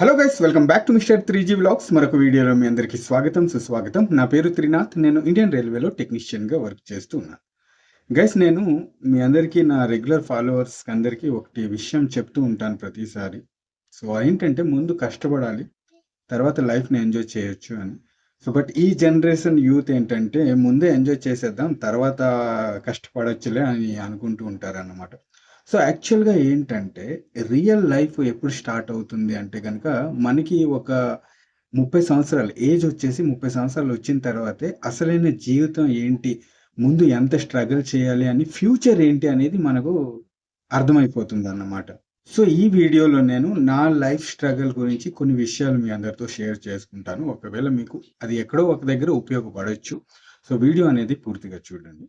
Hello guys welcome back to mister three G vlogs మరొక వీడియోలో మీ అందరికీ స్వాగతం సుస్వాగతం. నా పేరు త్రినాథ్. నేను ఇండియన్ రైల్వేలో టెక్నీషియన్గా వర్క్ చేస్తూ ఉన్నాను. గైస్ నేను మీ అందరికీ నా రెగ్యులర్ ఫాలోవర్స్ అందరికీ ఒకటి విషయం చెప్తూ ఉంటాను ప్రతిసారి. సో ఏంటంటే ముందు కష్టపడాలి తర్వాత లైఫ్ని ఎంజాయ్ చేయొచ్చు అని. సో బట్ ఈ జనరేషన్ యూత్ ఏంటంటే ముందే ఎంజాయ్ చేసేద్దాం తర్వాత కష్టపడొచ్చులే అని అనుకుంటూ ఉంటారన్నమాట. సో యాక్చువల్గా ఏంటంటే రియల్ లైఫ్ ఎప్పుడు స్టార్ట్ అవుతుంది అంటే కనుక మనకి ఒక ముప్పై సంవత్సరాలు ఏజ్ వచ్చేసి ముప్పై సంవత్సరాలు వచ్చిన తర్వాతే అసలైన జీవితం ఏంటి ముందు ఎంత స్ట్రగుల్ చేయాలి అని ఫ్యూచర్ ఏంటి అనేది మనకు అర్థమైపోతుంది అన్నమాట సో ఈ వీడియోలో నేను నా లైఫ్ స్ట్రగుల్ గురించి కొన్ని విషయాలు మీ అందరితో షేర్ చేసుకుంటాను. ఒకవేళ మీకు అది ఎక్కడో ఒక దగ్గర ఉపయోగపడవచ్చు సో వీడియో అనేది పూర్తిగా చూడండి.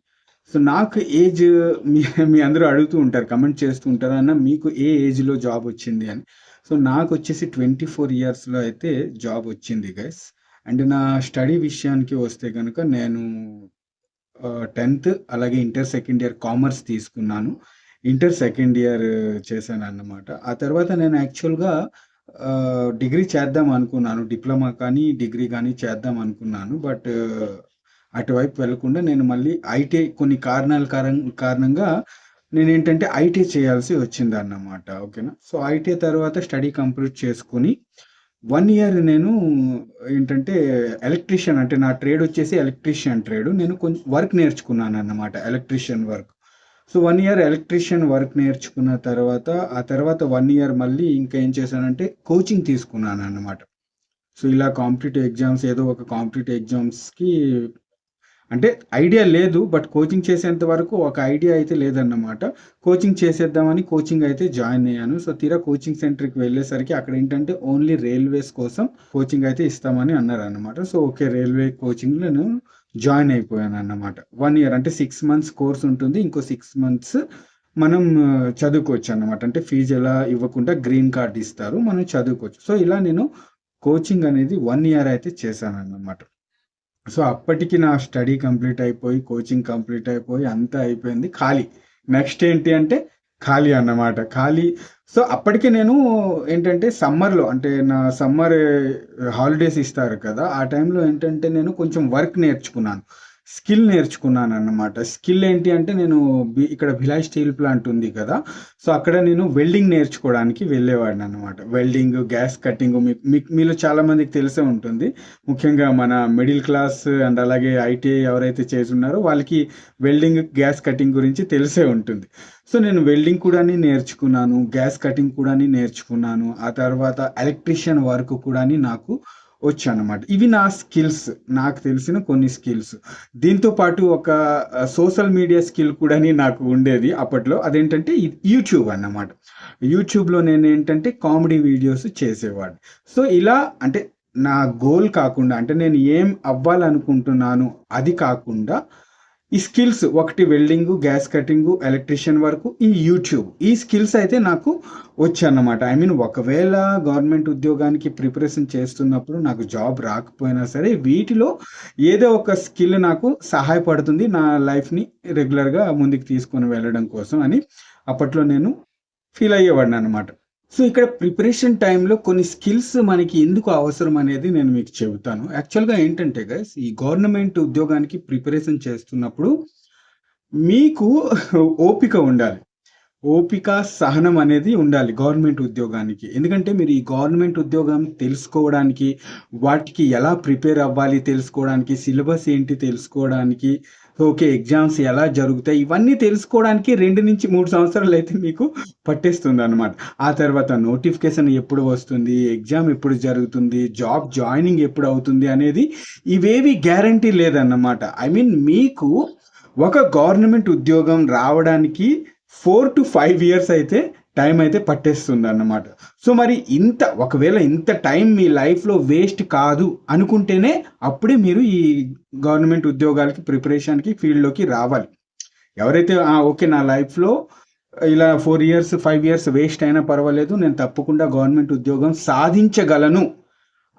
సో నాకు ఏజ్ మీ మీ అందరూ అడుగుతూ ఉంటారు కమెంట్ చేస్తూ ఉంటారు అన్న మీకు ఏ ఏజ్లో జాబ్ వచ్చింది అని. సో నాకు వచ్చేసి ట్వంటీ ఫోర్ ఇయర్స్లో అయితే జాబ్ వచ్చింది గైస్ అండ్ నా స్టడీ విషయానికి వస్తే కనుక నేను టెన్త్ అలాగే ఇంటర్ సెకండ్ ఇయర్ కామర్స్ తీసుకున్నాను. ఇంటర్ సెకండ్ ఇయర్ చేశాను అన్నమాట. ఆ తర్వాత నేను యాక్చువల్గా డిగ్రీ చేద్దాం అనుకున్నాను. డిప్లొమా కానీ డిగ్రీ కానీ చేద్దాం అనుకున్నాను. బట్ అటువైపు వెళ్ళకుండా నేను మళ్ళీ ఐటీఐ కొన్ని కారణాల కారణంగా నేను ఏంటంటే ఐటీ చేయాల్సి వచ్చింది అన్నమాట ఓకేనా? సో ఐటీఐ తర్వాత స్టడీ కంప్లీట్ చేసుకుని వన్ ఇయర్ నేను ఏంటంటే ఎలక్ట్రీషియన్ అంటే నా ట్రేడ్ వచ్చేసి ఎలక్ట్రీషియన్ ట్రేడ్. నేను కొంచెం వర్క్ నేర్చుకున్నాను అన్నమాట electrician work. So one year electrician work నేర్చుకున్న తర్వాత ఆ తర్వాత వన్ ఇయర్ మళ్ళీ ఇంకా ఏం చేశానంటే కోచింగ్ తీసుకున్నాను అన్నమాట సో ఇలా కాంపిటేటివ్ ఎగ్జామ్స్ ఏదో ఒక కాంపిటేటివ్ ఎగ్జామ్స్కి అంటే ఐడియా లేదు బట్ కోచింగ్ చేసేంత వరకు ఒక ఐడియా అయితే లేదన్నమాట. కోచింగ్ చేసేద్దామని కోచింగ్ అయితే జాయిన్ అయ్యాను. సో తీరా కోచింగ్ సెంటర్కి వెళ్ళేసరికి అక్కడ ఏంటంటే ఓన్లీ రైల్వేస్ కోసం కోచింగ్ అయితే ఇస్తామని అన్నారు అనమాట సో ఓకే రైల్వే కోచింగ్లో నేను జాయిన్ అయిపోయాను అన్నమాట వన్ ఇయర్ అంటే సిక్స్ మంత్స్ కోర్స్ ఉంటుంది. ఇంకో సిక్స్ మంత్స్ మనం చదువుకోవచ్చు అన్నమాట అంటే ఫీజు ఎలా ఇవ్వకుండా గ్రీన్ కార్డ్ ఇస్తారు. మనం చదువుకోవచ్చు. సో ఇలా నేను కోచింగ్ అనేది వన్ ఇయర్ అయితే చేశాను అన్నమాట సో అప్పటికి నా స్టడీ కంప్లీట్ అయిపోయి కోచింగ్ కంప్లీట్ అయిపోయి అంతా అయిపోయింది ఖాళీ. నెక్స్ట్ ఏంటి అంటే ఖాళీ అన్నమాట ఖాళీ. సో అప్పటికే నేను ఏంటంటే సమ్మర్లో అంటే నా సమ్మర్ హాలిడేస్ ఇస్తారు కదా ఆ టైంలో ఏంటంటే నేను కొంచెం వర్క్ నేర్చుకున్నాను. స్కిల్ నేర్చుకున్నాను అన్నమాట స్కిల్ ఏంటి అంటే నేను బి- ఇక్కడ భిలాయ్ స్టీల్ ప్లాంట్ ఉంది కదా సో అక్కడ నేను వెల్డింగ్ నేర్చుకోవడానికి వెళ్ళేవాడిని అనమాట వెల్డింగ్ గ్యాస్ కట్టింగ్ మీకు మీలో చాలా మందికి తెలిసే ఉంటుంది. ముఖ్యంగా మన మిడిల్ క్లాస్ అండ్ అలాగే ఐటీఐ ఎవరైతే చేస్తున్నారో వాళ్ళకి వెల్డింగ్ గ్యాస్ కటింగ్ గురించి తెలిసే ఉంటుంది. సో నేను వెల్డింగ్ కూడా నేర్చుకున్నాను గ్యాస్ కటింగ్ కూడా నేర్చుకున్నాను ఆ తర్వాత ఎలక్ట్రీషియన్ వర్క్ కూడా నాకు వచ్చాను అనమాట ఇవి నా స్కిల్స్ నాకు తెలిసిన కొన్ని స్కిల్స్. దీంతో పాటు ఒక సోషల్ మీడియా స్కిల్ కూడా నాకు ఉండేది అప్పట్లో. అదేంటంటే యూట్యూబ్ అన్నమాట. యూట్యూబ్లో నేను ఏంటంటే కామెడీ వీడియోస్ చేసేవాడిని. సో ఇలా అంటే నా గోల్ కాకుండా అంటే నేను ఏం అవ్వాలనుకుంటున్నాను అది కాకుండా ఈ స్కిల్స్ ఒకటి వెల్డింగ్ గ్యాస్ కటింగ్ ఎలక్ట్రీషియన్ వరకు ఈ యూట్యూబ్. ఈ స్కిల్స్ అయితే నాకు వచ్చానమాట ఐ మీన్ ఒకవేళ గవర్నమెంట్ ఉద్యోగానికి ప్రిపరేషన్ చేస్తున్నప్పుడు నాకు జాబ్ రాకపోయినా సరే వీటిలో ఏదో ఒక స్కిల్ నాకు సహాయపడుతుంది నా లైఫ్ని రెగ్యులర్గా ముందుకు తీసుకొని వెళ్ళడం కోసం అని అప్పట్లో నేను ఫీల్ అయ్యేవాడిని అనమాట సో ఇక్కడ ప్రిపరేషన్ టైంలో కొన్ని స్కిల్స్ మనకి ఎందుకు అవసరం అనేది నేను మీకు చెబుతాను. యాక్చువల్గా ఏంటంటే గైస్ ఈ గవర్నమెంట్ ఉద్యోగానికి ప్రిపరేషన్ చేస్తున్నప్పుడు మీకు ఓపిక ఉండాలి. ఓపిక సహనం అనేది ఉండాలి గవర్నమెంట్ ఉద్యోగానికి. ఎందుకంటే మీరు ఈ గవర్నమెంట్ ఉద్యోగం తెలుసుకోవడానికి వాటికి ఎలా ప్రిపేర్ అవ్వాలి తెలుసుకోవడానికి సిలబస్ ఏంటి తెలుసుకోవడానికి ఓకే ఎగ్జామ్స్ ఎలా జరుగుతాయి? ఇవన్నీ తెలుసుకోవడానికి రెండు నుంచి మూడు సంవత్సరాలు అయితే మీకు పట్టేస్తుంది అనమాట ఆ తర్వాత నోటిఫికేషన్ ఎప్పుడు వస్తుంది? ఎగ్జామ్ ఎప్పుడు జరుగుతుంది? జాబ్ జాయినింగ్ ఎప్పుడు అవుతుంది అనేది ఇవేవి గ్యారంటీ లేదన్నమాట. ఐ మీన్ మీకు ఒక గవర్నమెంట్ ఉద్యోగం రావడానికి ఫోర్ టు ఫైవ్ ఇయర్స్ అయితే టైం అయితే పట్టేస్తుంది అన్నమాట సో మరి ఇంత ఒకవేళ ఇంత టైం మీ లైఫ్లో వేస్ట్ కాదు అనుకుంటేనే అప్పుడే మీరు ఈ గవర్నమెంట్ ఉద్యోగాలకి ప్రిపరేషన్కి ఫీల్డ్లోకి రావాలి. ఎవరైతే ఓకే నా లైఫ్లో ఇలా four years five years waste అయినా పర్వాలేదు నేను తప్పకుండా గవర్నమెంట్ ఉద్యోగం సాధించగలను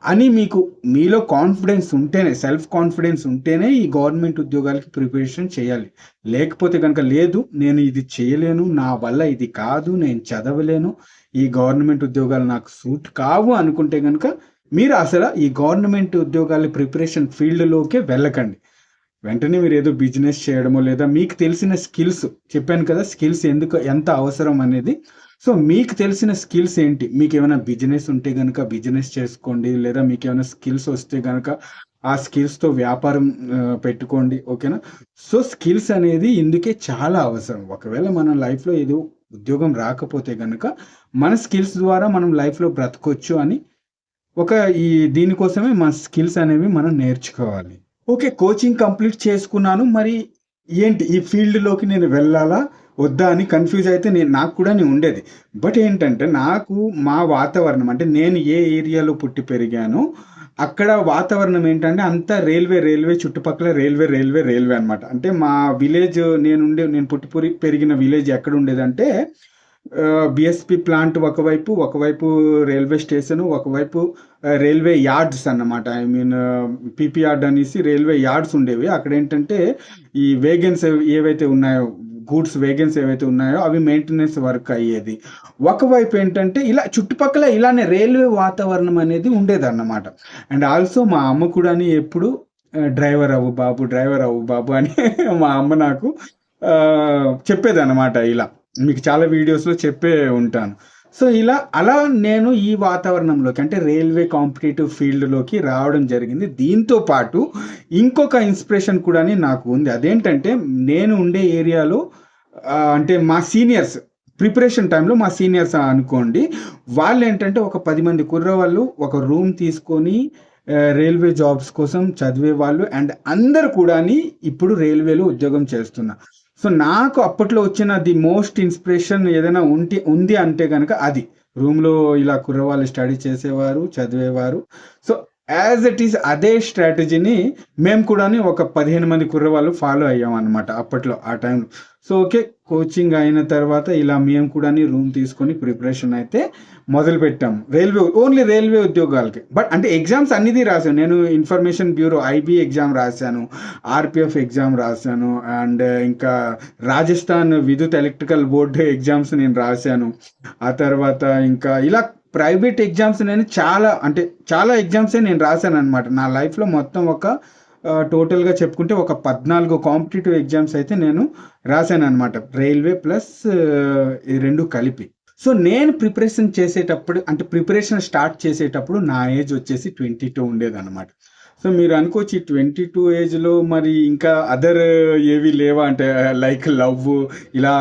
అని మీకు మీలో కాన్ఫిడెన్స్ ఉంటేనే సెల్ఫ్ కాన్ఫిడెన్స్ ఉంటేనే ఈ గవర్నమెంట్ ఉద్యోగాలకి ప్రిపరేషన్ చేయాలి. లేకపోతే కనుక లేదు నేను ఇది చేయలేను నా వల్ల ఇది కాదు నేను చదవలేను ఈ గవర్నమెంట్ ఉద్యోగాలు నాకు సూట్ కావు అనుకుంటే కనుక మీరు అసలు ఈ గవర్నమెంట్ ఉద్యోగాల ప్రిపరేషన్ ఫీల్డ్లోకే వెళ్ళకండి. వెంటనే మీరు ఏదో బిజినెస్ చేయడమో లేదా మీకు తెలిసిన స్కిల్స్ చెప్పాను కదా స్కిల్స్ ఎందుకు ఎంత అవసరం అనేది సో మీకు తెలిసిన స్కిల్స్ ఏంటి? మీకు ఏమైనా బిజినెస్ ఉంటే కనుక బిజినెస్ చేసుకోండి లేదా మీకు ఏమైనా స్కిల్స్ వస్తే కనుక ఆ స్కిల్స్తో వ్యాపారం పెట్టుకోండి ఓకేనా? సో స్కిల్స్ అనేది ఇందుకే చాలా అవసరం. ఒకవేళ మన లైఫ్లో ఏదో ఉద్యోగం రాకపోతే కనుక మన స్కిల్స్ ద్వారా మనం లైఫ్లో బ్రతకొచ్చు అని ఒక ఈ దీనికోసమే మన స్కిల్స్ అనేవి మనం నేర్చుకోవాలి. ఓకే కోచింగ్ కంప్లీట్ చేసుకున్నాను. మరి ఏంటి? ఈ ఫీల్డ్లోకి నేను వెళ్ళాలా? వద్దా అని కన్ఫ్యూజ్ అయితే నేను నాకు కూడా నేను ఉండేది. బట్ ఏంటంటే నాకు మా వాతావరణం అంటే నేను ఏ ఏరియాలో పుట్టి పెరిగానో అక్కడ వాతావరణం ఏంటంటే అంతా రైల్వే రైల్వే చుట్టుపక్కల రైల్వే రైల్వే రైల్వే అనమాట అంటే మా విలేజ్ నేను ఉండే నేను పుట్టి పెరిగిన విలేజ్ ఎక్కడ ఉండేదంటే బిఎస్పి ప్లాంట్ ఒకవైపు ఒకవైపు రైల్వే స్టేషన్ ఒకవైపు రైల్వే యార్డ్స్ అన్నమాట. ఐ మీన్ పీపీ యార్డ్ అనేసి రైల్వే యార్డ్స్ ఉండేవి. అక్కడ ఏంటంటే ఈ వేగన్స్ ఏవైతే ఉన్నాయో గూడ్స్ వేగన్స్ ఏవైతే ఉన్నాయో అవి మెయింటెనెన్స్ వర్క్ అయ్యేది. ఒకవైపు ఏంటంటే ఇలా చుట్టుపక్కల ఇలానే రైల్వే వాతావరణం అనేది ఉండేది అన్నమాట అండ్ ఆల్సో మా అమ్మ కూడా ఎప్పుడు డ్రైవర్ అవ్వు బాబు డ్రైవర్ అవ్వు బాబు అని మా అమ్మ నాకు చెప్పేది అనమాట ఇలా. మీకు చాలా వీడియోస్లో చెప్పే ఉంటాను. సో ఇలా అలా నేను ఈ వాతావరణంలోకి అంటే రైల్వే కాంపిటేటివ్ ఫీల్డ్లోకి రావడం జరిగింది. దీంతో పాటు ఇంకొక ఇన్స్పిరేషన్ కూడా నాకు ఉంది. అదేంటంటే నేను ఉండే ఏరియాలో అంటే మా సీనియర్స్ ప్రిపరేషన్ టైంలో మా సీనియర్స్ అనుకోండి వాళ్ళు ఏంటంటే ఒక పది మంది కుర్రవాళ్ళు ఒక రూమ్ తీసుకొని రైల్వే జాబ్స్ కోసం చదివే వాళ్ళు అండ్ అందరు కూడా ఇప్పుడు రైల్వేలో ఉద్యోగం చేస్తున్నారు సో నాకు అప్పట్లో వచ్చిన ది మోస్ట్ ఇన్స్పిరేషన్ ఏదైనా ఉంటే ఉంది అంటే కనుక అది. రూమ్లో ఇలా కుర్రవాళ్ళు స్టడీ చేసేవారు చదివేవారు. సో యాజ్ ఇట్ ఈస్ అదే స్ట్రాటజీని మేము కూడా ఒక పదిహేను మంది కుర్రవాళ్ళు ఫాలో అయ్యాం అనమాట అప్పట్లో ఆ టైంలో సో ఓకే కోచింగ్ అయిన తర్వాత ఇలా మేము కూడా రూమ్ తీసుకొని ప్రిపరేషన్ అయితే మొదలు పెట్టాము రైల్వే ఓన్లీ రైల్వే ఉద్యోగాలకి. బట్ అంటే ఎగ్జామ్స్ అన్నిది రాశాను. నేను ఇన్ఫర్మేషన్ బ్యూరో ఐబీ ఎగ్జామ్ రాశాను ఆర్పిఎఫ్ ఎగ్జామ్ రాశాను అండ్ uh, ఇంకా రాజస్థాన్ విద్యుత్ ఎలక్ట్రికల్ బోర్డు ఎగ్జామ్స్ నేను రాశాను. ఆ తర్వాత ఇంకా ఇలా ప్రైవేట్ ఎగ్జామ్స్ నేను చాలా అంటే చాలా ఎగ్జామ్సే నేను రాశాను అనమాట నా లైఫ్లో మొత్తం ఒక టోటల్గా చెప్పుకుంటే ఒక పద్నాలుగు కాంపిటేటివ్ ఎగ్జామ్స్ అయితే నేను రాశాను అనమాట రైల్వే ప్లస్ ఈ రెండు కలిపి. సో నేను ప్రిపరేషన్ చేసేటప్పుడు అంటే ప్రిపరేషన్ స్టార్ట్ చేసేటప్పుడు నా ఏజ్ వచ్చేసి ట్వంటీ టూ ఉండేదన్నమాట. సో మీరు అనుకోవచ్చు ఈ ట్వంటీ టూ ఏజ్లో మరి ఇంకా అదర్ ఏవి లేవా? అంటే లైక్ లవ్ ఇలా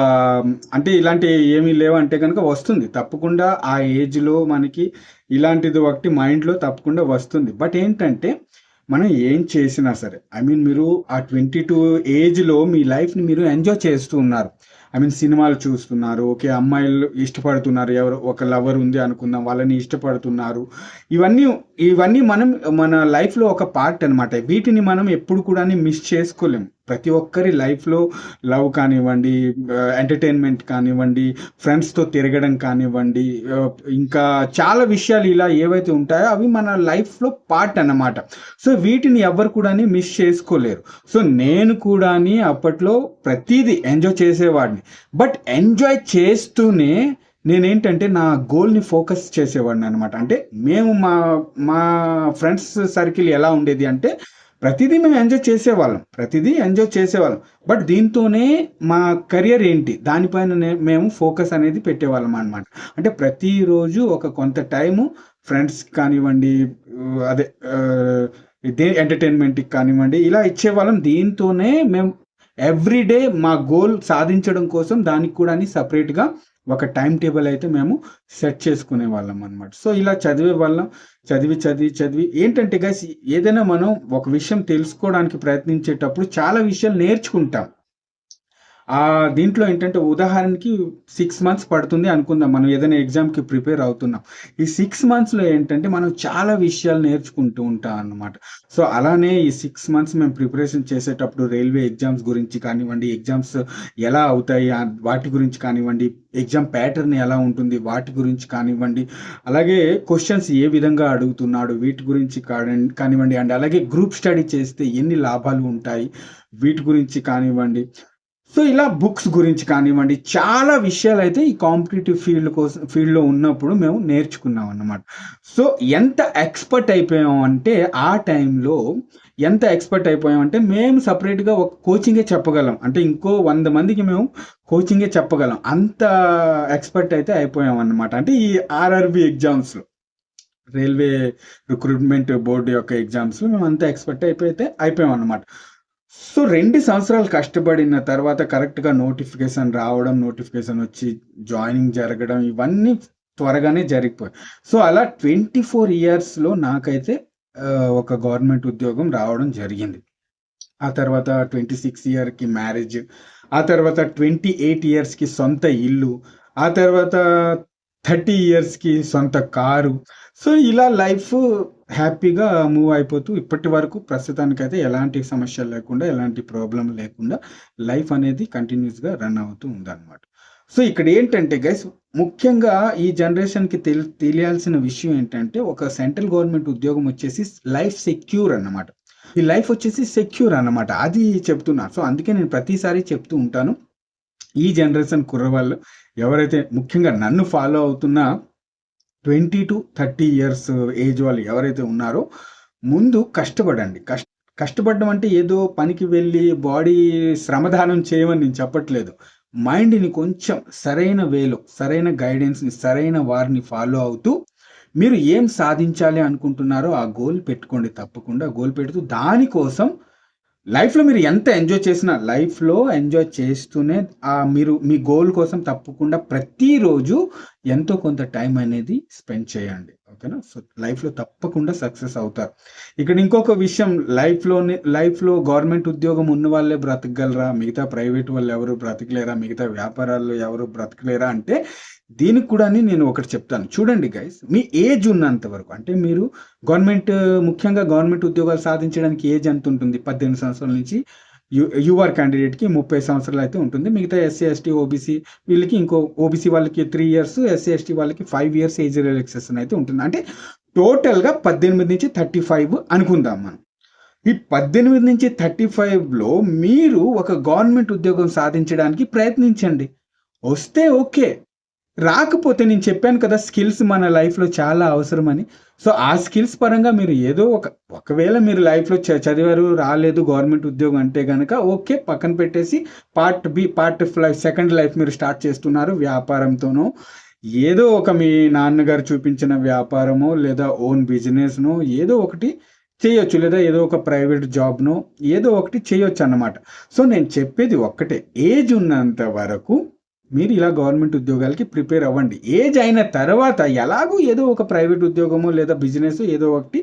అంటే ఇలాంటి ఏమీ లేవా అంటే కనుక వస్తుంది. తప్పకుండా ఆ ఏజ్లో మనకి ఇలాంటిది ఒకటి మైండ్లో తప్పకుండా వస్తుంది. బట్ ఏంటంటే మనం ఏం చేసినా సరే ఐ మీన్ మీరు ఆ ట్వంటీ టూ ఏజ్లో మీ లైఫ్ని మీరు ఎంజాయ్ చేస్తూ ఉన్నారు. ఐ మీన్ సినిమాలు చూస్తున్నారు. ఓకే అమ్మాయిలు ఇష్టపడుతున్నారు. ఎవరు ఒక లవర్ ఉంది అనుకుందాం వాళ్ళని ఇష్టపడుతున్నారు. ఇవన్నీ ఇవన్నీ మనం మన లైఫ్లో ఒక పార్ట్ అనమాట వీటిని మనం ఎప్పుడు కూడా మిస్ చేసుకోలేం. ప్రతి ఒక్కరి లైఫ్లో లవ్ కానివ్వండి ఎంటర్టైన్మెంట్ కానివ్వండి ఫ్రెండ్స్తో తిరగడం కానివ్వండి ఇంకా చాలా విషయాలు ఇలా ఏవైతే ఉంటాయో అవి మన లైఫ్లో పార్ట్ అన్నమాట. సో వీటిని ఎవరు కూడా మిస్ చేసుకోలేరు. సో నేను కూడా అప్పట్లో ప్రతిదీ ఎంజాయ్ చేసేవాడిని. బట్ ఎంజాయ్ చేస్తూనే నేనేంటంటే నా గోల్ని ఫోకస్ చేసేవాడిని అనమాట అంటే మేము మా మా ఫ్రెండ్స్ సర్కిల్ ఎలా ఉండేది అంటే ప్రతిదీ మేము ఎంజాయ్ చేసేవాళ్ళం. ప్రతిదీ ఎంజాయ్ చేసేవాళ్ళం. బట్ దీంతోనే మా కెరియర్ ఏంటి? దానిపైన మేము ఫోకస్ అనేది పెట్టేవాళ్ళం అనమాట అంటే ప్రతిరోజు ఒక కొంత టైము ఫ్రెండ్స్ కానివ్వండి అదే ఆ, ఇదే ఎంటర్టైన్మెంట్కి కానివ్వండి ఇలా ఇచ్చేవాళ్ళం. దీంతోనే మేము ఎవ్రీడే మా గోల్ సాధించడం కోసం దానికి కూడా అని సపరేట్గా ఒక టైం టేబుల్ అయితే మేము సెట్ చేసుకునే వాళ్ళం అనమాట సో ఇలా చదివే వాళ్ళం చదివి చదివి చదివి. ఏంటంటే గైస్ ఏదైనా మనం ఒక విషయం తెలుసుకోవడానికి ప్రయత్నించేటప్పుడు చాలా విషయాలు నేర్చుకుంటాం. ఆ దీంట్లో ఏంటంటే ఉదాహరణకి సిక్స్ మంత్స్ పడుతుంది అనుకుందాం. మనం ఏదైనా ఎగ్జామ్కి ప్రిపేర్ అవుతున్నాం. ఈ సిక్స్ మంత్స్లో ఏంటంటే మనం చాలా విషయాలు నేర్చుకుంటూ ఉంటాం అన్నమాట. సో అలానే ఈ సిక్స్ మంత్స్ మేము ప్రిపరేషన్ చేసేటప్పుడు రైల్వే ఎగ్జామ్స్ గురించి కానివ్వండి ఎగ్జామ్స్ ఎలా అవుతాయి వాటి గురించి కానివ్వండి ఎగ్జామ్ ప్యాటర్న్ ఎలా ఉంటుంది వాటి గురించి కానివ్వండి అలాగే క్వశ్చన్స్ ఏ విధంగా అడుగుతున్నాడు వీటి గురించి కాని- కానివ్వండి అండ్ అలాగే గ్రూప్ స్టడీ చేస్తే ఎన్ని లాభాలు ఉంటాయి వీటి గురించి కానివ్వండి సో ఇలా బుక్స్ గురించి కానివ్వండి చాలా విషయాలు అయితే ఈ కాంపిటేటివ్ ఫీల్డ్ కోసం ఫీల్డ్లో ఉన్నప్పుడు మేము నేర్చుకున్నాం అన్నమాట. సో ఎంత ఎక్స్పర్ట్ అయిపోయాం అంటే ఆ టైంలో ఎంత ఎక్స్పర్ట్ అయిపోయామంటే మేము సపరేట్గా ఒక కోచింగే చెప్పగలం. అంటే ఇంకో వంద మందికి మేము కోచింగే చెప్పగలం. అంత ఎక్స్పర్ట్ అయితే అయిపోయాం అన్నమాట. అంటే ఈ ఆర్ఆర్బి ఎగ్జామ్స్లో రైల్వే రిక్రూట్మెంట్ బోర్డు యొక్క ఎగ్జామ్స్లో మేము అంత ఎక్స్పర్ట్ అయిపోతే అయిపోయాం అన్నమాట. సో రెండు సంవత్సరాలు కష్టపడిన తర్వాత కరెక్ట్గా నోటిఫికేషన్ రావడం నోటిఫికేషన్ వచ్చి జాయినింగ్ జరగడం ఇవన్నీ త్వరగానే జరిగిపోయాయి సో అలా ట్వంటీ ఫోర్ ఇయర్స్లో నాకైతే ఒక గవర్నమెంట్ ఉద్యోగం రావడం జరిగింది. ఆ తర్వాత ట్వంటీ సిక్స్ ఇయర్కి మ్యారేజ్ ఆ తర్వాత ట్వంటీ ఎయిట్ ఇయర్స్కి సొంత ఇల్లు ఆ తర్వాత థర్టీ ఇయర్స్కి సొంత కారు. సో ఇలా లైఫ్ హ్యాపీగా మూవ్ అయిపోతూ ఇప్పటి వరకు ప్రస్తుతానికైతే ఎలాంటి సమస్యలు లేకుండా ఎలాంటి ప్రాబ్లం లేకుండా లైఫ్ అనేది కంటిన్యూస్గా రన్ అవుతూ ఉందన్నమాట. సో ఇక్కడ ఏంటంటే గైస్ ముఖ్యంగా ఈ జనరేషన్కి తెలి తెలియాల్సిన విషయం ఏంటంటే ఒక సెంట్రల్ గవర్నమెంట్ ఉద్యోగం వచ్చేసి లైఫ్ సెక్యూర్ అన్నమాట. ఈ లైఫ్ వచ్చేసి సెక్యూర్ అన్నమాట. అది చెప్తున్నా. సో అందుకే నేను ప్రతిసారి చెప్తూ ఉంటాను. ఈ జనరేషన్ కుర్రవాళ్ళు ఎవరైతే ముఖ్యంగా నన్ను ఫాలో అవుతున్న twenty two thirty years age వాళ్ళు ఎవరైతే ఉన్నారో ముందు కష్టపడండి. కష్ట కష్టపడడం అంటే ఏదో పనికి వెళ్ళి బాడీ శ్రమదానం చేయమని నేను చెప్పట్లేదు. మైండ్ని కొంచెం సరైన వేలో సరైన గైడెన్స్ని సరైన వారిని ఫాలో అవుతూ మీరు ఏం సాధించాలి అనుకుంటున్నారో ఆ గోల్ పెట్టుకోండి తప్పకుండా. గోల్ పెడుతూ దానికోసం లైఫ్లో మీరు ఎంత ఎంజాయ్ చేసినా లైఫ్లో ఎంజాయ్ చేస్తూనే ఆ మీరు మీ గోల్ కోసం తప్పకుండా ప్రతిరోజు ఎంతో కొంత టైం అనేది స్పెండ్ చేయండి. ఓకేనా సో లైఫ్లో తప్పకుండా సక్సెస్ అవుతారు. ఇక్కడ ఇంకొక విషయం లైఫ్లోని లైఫ్లో గవర్నమెంట్ ఉద్యోగం ఉన్న వాళ్ళే బ్రతకగలరా? మిగతా ప్రైవేట్ వాళ్ళు ఎవరు బ్రతకలేరా? మిగతా వ్యాపారాల్లో ఎవరు బ్రతకలేరా? అంటే దీనికి కూడా నేను ఒకటి చెప్తాను. చూడండి గైస్ మీ ఏజ్ ఉన్నంత వరకు అంటే మీరు గవర్నమెంట్ ముఖ్యంగా గవర్నమెంట్ ఉద్యోగాలు సాధించడానికి ఏజ్ ఎంత ఉంటుంది? పద్దెనిమిది సంవత్సరాల నుంచి యు యూఆర్ క్యాండిడేట్కి ముప్పై సంవత్సరాలు అయితే ఉంటుంది. మిగతా ఎస్సీ ఎస్టీ ఓబీసీ వీళ్ళకి ఇంకో ఓబీసీ వాళ్ళకి త్రీ ఇయర్స్ ఎస్సీ ఎస్టీ వాళ్ళకి ఫైవ్ ఇయర్స్ ఏజ్ రిలాక్సేషన్ అయితే ఉంటుంది. అంటే టోటల్గా పద్దెనిమిది నుంచి థర్టీ ఫైవ్ అనుకుందాం మనం. ఈ పద్దెనిమిది నుంచి థర్టీ ఫైవ్లో మీరు ఒక గవర్నమెంట్ ఉద్యోగం సాధించడానికి ప్రయత్నించండి. వస్తే ఓకే రాకపోతే నేను చెప్పాను కదా స్కిల్స్ మన లైఫ్లో చాలా అవసరమని. సో ఆ స్కిల్స్ పరంగా మీరు ఏదో ఒక ఒకవేళ మీరు లైఫ్లో చ- చదివారు రాలేదు గవర్నమెంట్ ఉద్యోగం అంటే కనుక ఓకే పక్కన పెట్టేసి part B part life second life మీరు స్టార్ట్ చేస్తున్నారు వ్యాపారంతోనో. ఏదో ఒక మీ నాన్నగారు చూపించిన వ్యాపారమో లేదా ఓన్ బిజినెస్నో ఏదో ఒకటి చేయొచ్చు లేదా ఏదో ఒక ప్రైవేట్ జాబ్నో ఏదో ఒకటి చేయొచ్చు అన్నమాట. సో నేను చెప్పేది ఒక్కటే ఏజ్ ఉన్నంత వరకు మీరు ఇలా గవర్నమెంట్ ఉద్యోగాలకి ప్రిపేర్ అవ్వండి. ఏజ్ అయిన తర్వాత ఎలాగో ఏదో ఒక ప్రైవేట్ ఉద్యోగమో లేదా బిజినెస్ ఏదో ఒకటి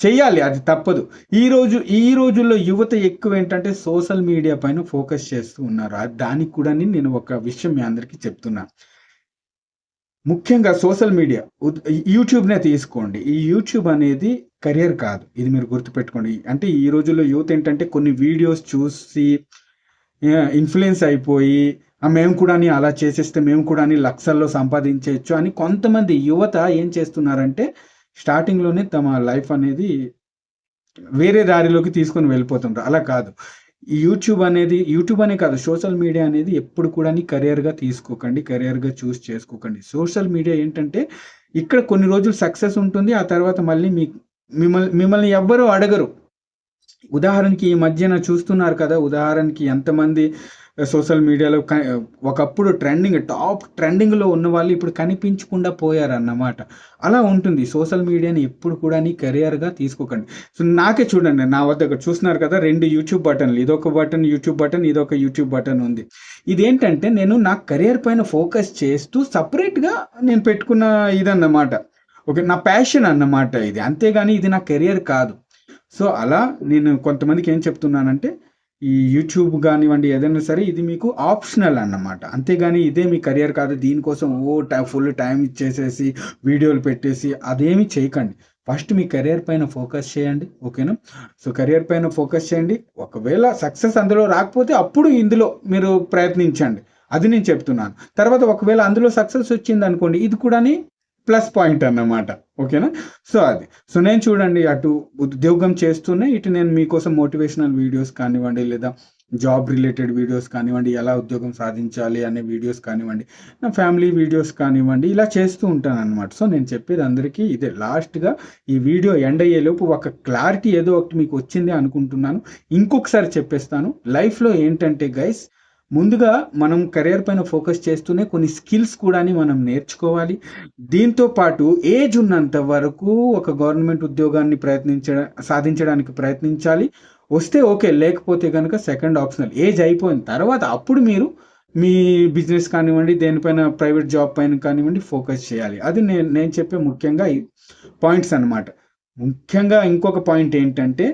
చేయాలి అది తప్పదు. ఈ రోజు ఈ రోజుల్లో యువత ఎక్కువ ఏంటంటే సోషల్ మీడియా పైన ఫోకస్ చేస్తూ ఉన్నారు. దానికి కూడా నేను ఒక విషయం మీ అందరికీ చెప్తున్నా. ముఖ్యంగా సోషల్ మీడియా యూట్యూబ్నే తీసుకోండి. ఈ యూట్యూబ్ అనేది కెరియర్ కాదు. ఇది మీరు గుర్తుపెట్టుకోండి. అంటే ఈ రోజుల్లో యూత్ ఏంటంటే కొన్ని వీడియోస్ చూసి ఇన్ఫ్లుయెన్స్ అయిపోయి మేము కూడా అలా చేసేస్తే మేము కూడా లక్షల్లో సంపాదించవచ్చు అని కొంతమంది యువత ఏం చేస్తున్నారంటే స్టార్టింగ్లోనే తమ లైఫ్ అనేది వేరే దారిలోకి తీసుకొని వెళ్ళిపోతుంటారు అలా కాదు. యూట్యూబ్ అనేది యూట్యూబ్ అనే కాదు సోషల్ మీడియా అనేది ఎప్పుడు కూడా కెరియర్గా తీసుకోకండి కెరియర్గా చూస్ చేసుకోకండి. సోషల్ మీడియా ఏంటంటే ఇక్కడ కొన్ని రోజులు సక్సెస్ ఉంటుంది ఆ తర్వాత మళ్ళీ మీ మిమ్మల్ని మిమ్మల్ని ఎవ్వరూ అడగరు. ఉదాహరణకి ఈ మధ్యన చూస్తున్నారు కదా ఉదాహరణకి ఎంతమంది సోషల్ మీడియాలో క- ఒకప్పుడు ట్రెండింగ్ టాప్ ట్రెండింగ్లో ఉన్న వాళ్ళు ఇప్పుడు కనిపించకుండా పోయారన్నమాట. అలా ఉంటుంది. సోషల్ మీడియాని ఎప్పుడు కూడా నీ కెరియర్గా తీసుకోకండి. సో నాకే చూడండి నా వద్ద చూస్తున్నారు కదా రెండు యూట్యూబ్ బటన్లు. ఇదొక బటన్ యూట్యూబ్ బటన్ ఇదొక యూట్యూబ్ బటన్ ఉంది. ఇదేంటంటే నేను నా కెరియర్ పైన ఫోకస్ చేస్తూ సపరేట్గా నేను పెట్టుకున్న ఇదన్నమాట. ఓకే నా ప్యాషన్ అన్నమాట ఇది. అంతేగాని ఇది నా కెరియర్ కాదు. సో అలా నేను కొంతమందికి ఏం చెప్తున్నానంటే ఈ యూట్యూబ్ కానివ్వండి ఏదైనా సరే ఇది మీకు ఆప్షనల్ అన్నమాట. అంతేగాని ఇదే మీ కెరియర్ కాదు దీనికోసం ఓ టై ఫుల్ టైం ఇచ్చేసేసి వీడియోలు పెట్టేసి అదేమి చేయకండి. ఫస్ట్ మీ కెరియర్ పైన ఫోకస్ చేయండి ఓకేనా సో కెరియర్ పైన ఫోకస్ చేయండి. ఒకవేళ సక్సెస్ అందులో రాకపోతే అప్పుడు ఇందులో మీరు ప్రయత్నించండి. అది నేను చెప్తున్నాను. తర్వాత ఒకవేళ అందులో సక్సెస్ వచ్చింది అనుకోండి ఇది కూడా ప్లస్ పాయింట్ అన్నమాట. ఓకేనా? సో అది. సో నేను చూడండి అటు ఉద్యోగం చేస్తూనే ఇటు నేను మీకోసం మోటివేషనల్ వీడియోస్ కానివ్వండి లేదా జాబ్ రిలేటెడ్ వీడియోస్ కానివ్వండి ఎలా ఉద్యోగం సాధించాలి అనే వీడియోస్ కానివ్వండి నా ఫ్యామిలీ వీడియోస్ కానివ్వండి ఇలా చేస్తూ ఉంటాను అనమాట సో నేను చెప్పేది అందరికీ ఇదే. లాస్ట్గా ఈ వీడియో ఎండ్ అయ్యేలోపు ఒక క్లారిటీ ఏదో ఒకటి మీకు వచ్చింది అనుకుంటున్నాను. ఇంకొకసారి చెప్పేస్తాను. లైఫ్లో ఏంటంటే గైస్ ముందుగా మనం కెరియర్ పైన ఫోకస్ చేస్తూనే కొన్ని స్కిల్స్ కూడా మనం నేర్చుకోవాలి. దీంతో పాటు ఏజ్ ఉన్నంత వరకు ఒక గవర్నమెంట్ ఉద్యోగాన్ని ప్రయత్నించ సాధించడానికి ప్రయత్నించాలి. వస్తే ఓకే లేకపోతే కనుక సెకండ్ ఆప్షనల్ ఏజ్ అయిపోయిన తర్వాత అప్పుడు మీరు మీ బిజినెస్ కానివ్వండి దేనిపైన ప్రైవేట్ జాబ్ పైన కానివ్వండి ఫోకస్ చేయాలి. అది నేను నేను చెప్పే ముఖ్యంగా ఈ పాయింట్స్ అనమాట ముఖ్యంగా ఇంకొక పాయింట్ ఏంటంటే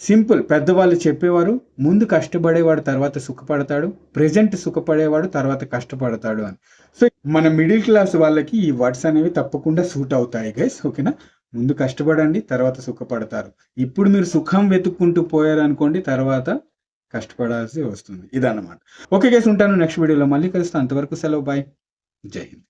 సింపుల్ పెద్దవాళ్ళు చెప్పేవారు ముందు కష్టపడేవాడు తర్వాత సుఖపడతాడు ప్రజెంట్ సుఖపడేవాడు తర్వాత కష్టపడతాడు అని. సో మన మిడిల్ క్లాస్ వాళ్ళకి ఈ వర్డ్స్ అనేవి తప్పకుండా సూట్ అవుతాయి గైస్ ఓకేనా? ముందు కష్టపడండి తర్వాత సుఖపడతారు. ఇప్పుడు మీరు సుఖం వెతుక్కుంటూ పోయారనుకోండి తర్వాత కష్టపడాల్సి వస్తుంది. ఇదన్నమాట. ఓకే గైస్ ఉంటాను. నెక్స్ట్ వీడియోలో మళ్ళీ కలుస్తాను. అంతవరకు సెలవు బాయ్. జై హింద్.